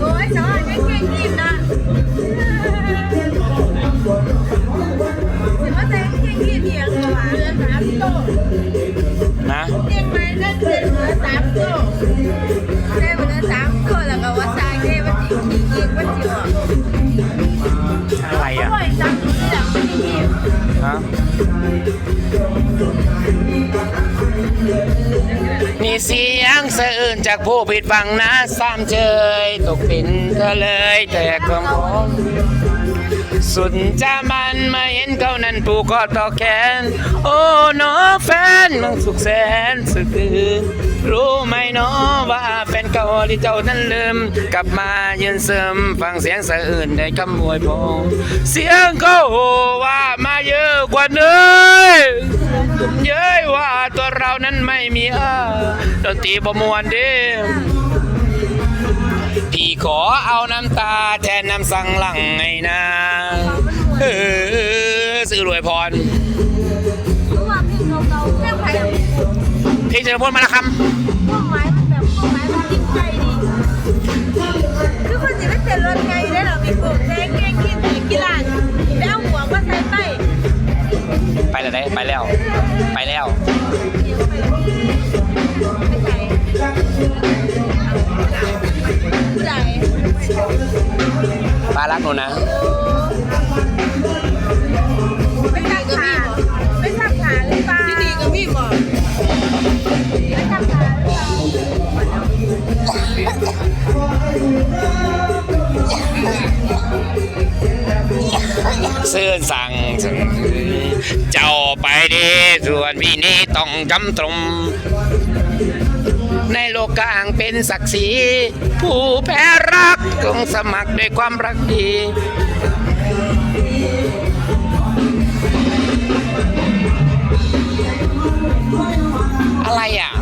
โอ้ยสอนยังเก่งกินนะสิว่าแต่เก่งกินเดียวเหรอวะเหลือสามโตนะเก่งไหมนั่นเก่งเหลือ สื่อะอะไรอ่นจากผู้ผิดหวังนะสามเจยตกเป็นเธอเลย แต่ความพร้อมสุดจะมันมาเห็นเขานั้นผูกคอต่อแขน โอ้น้อแฟนมันสุขแสนสุดตื่นรู้ไหมน้อว่าแฟนเก่าที่เจ้านั้นลืม กลับมายืนซึมฟังเสียงสะอื้นในคำวยพรเสียงเขาโหว่ามาเยอะกว่านื้อ เย้ยว่าตัวเรานั้นไม่มีอาดนตรีประมวลเด้พี่ขอเอาน้ำตาแทนน้ำสังหลังไงนะเออสื่อรวยพรเพลงเก่าๆแค่ไผ่เพลงเจริญพลมาล้วคพวกไม้มันแบบพวกไม้มันกินใจดีคือคนจะไม่เต้นรถไงได้หรอมีกลุ่มแดงเก่งกินกีฬาแล้ว แล้วได้ไปแล้ว ไปแล้วป้ารักหนูนะ ส่วนพี่นี้ต้องจำตรง ในโลกกลางเป็นศักดิ์ศรีผู้แพ้รักจงสมัครด้วยความรักดีอะไรอะ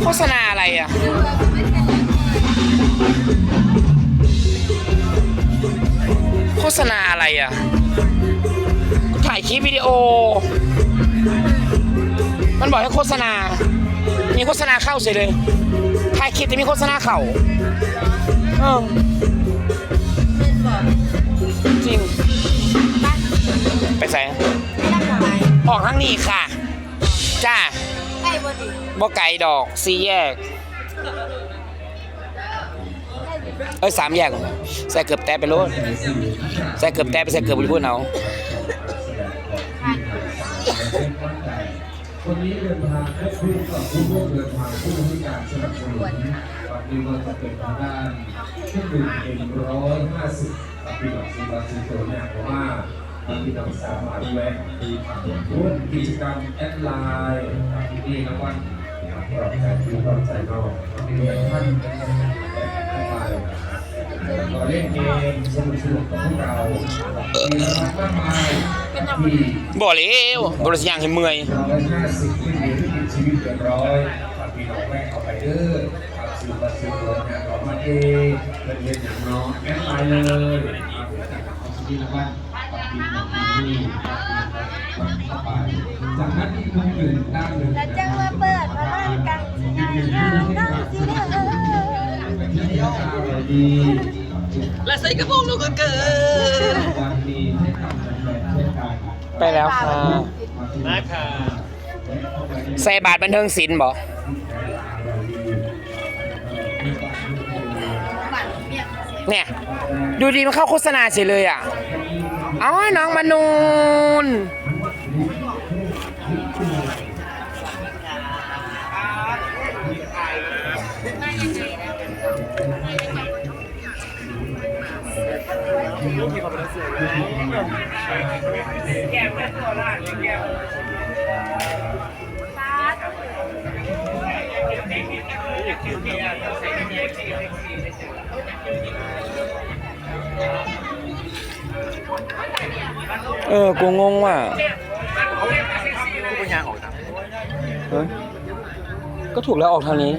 โฆษณาอะไรอะ โฆษณาอะไรอะ คลิปวิดีโอ มันบอกให้โฆษณา มีโฆษณาเข้าเฉยเลย ถ่ายคลิปแต่มีโฆษณาเข้าเออเป็นบอจริง ไปใส่ไม่ทำขาออกทางนี้ค่ะ จ้าไอ้บดีบ่ไก่ดอกสี่แยก เอ้ยสามแยก ใส่เกือบแตะไปโลดใส่เกือบแตะไปใส่เกือบไปพูดเอา วันนี้เดินทางให้ผู้กับผู้ร่วมเดินทางผู้ให้การสนับสนุนวันนี้เราจะเป็นทางด้านเครื่องดื่มเอ็มร้อยห้าสิบปีหลักสีบาสีโตเนี่ยเพราะว่าพี่น้องสามารถแวะที่ทางร่วมกิจกรรมแอดไลน์ที่นี่นะวันปลอบใจผู้ปลอบใจนอกมีท่านแอดไปต่ อเล่นเกมสนุกๆกับพวกเรามีรางวัลมากมายที่บ่เร็วบ่รู้สิย่างให้เมื่อยร้อยห้าสิบที่มีที่มีชีวิตเดือดร้อยฝากพี่น้องแม่เอาไปเด้อฝากสื่อประสื่อตัวงานออกมาเองเป็นเรียนอย่างน้องแอดไลน์เลยเอาไปจากของสกิลวันฝากพี่น้องที่นี่ฝากเข้าไปจากนั้นอีกคนหนึ่งด้านหนึ่งแล้วจังมาเปิดมาบ้านกันงานงานต้องสิเด้อเป็นที่ดีอะไรดี และใส่กระโปรงลูกก็เกินวันดีให้กับแฟนๆเช่นกันไปแล้วค่ะมาค่ะใส่บาทบันเทิงศิลป์บ่เนี่ย ดูดีมันเข้าโฆษณาเฉยเลยอะอ๋อน้องมนูน เออ กูงงว่ะเฮ้ยก็ถูกแล้วออกทางนี้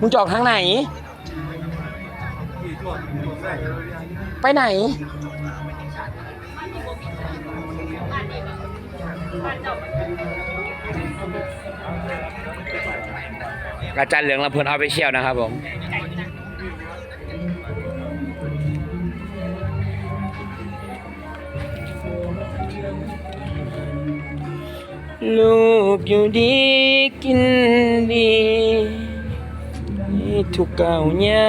มึงจะออกทางไหน ไปไหนอาจารย์เหลืองลำเพลินออฟฟิเชี่ยลนะครับผมลูกอยู่ดีกินดี ทุกเก่าวย่า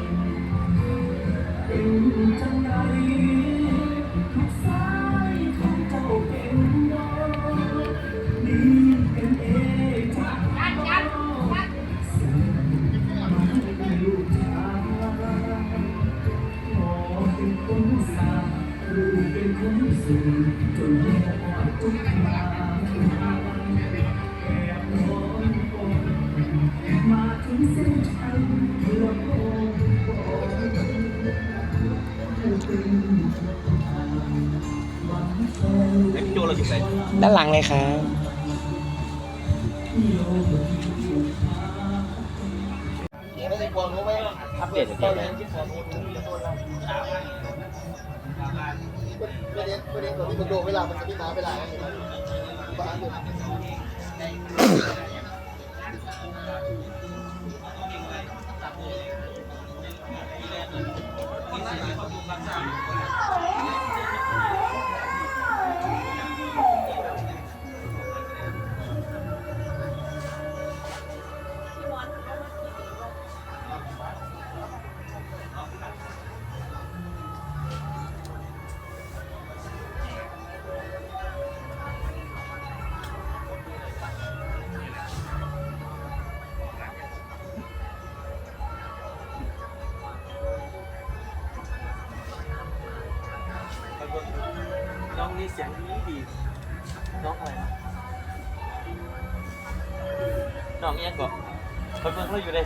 อยู่ไหนด้านหลังเลยครับอัปเดตเดียวประเด็นประเด็นของที่มันโดนเวลามันจะไม่มาเวลา องนี่เสียงดีดีน้องอะไรน้องยังก่อนคนเมืองเขาอยู่เลย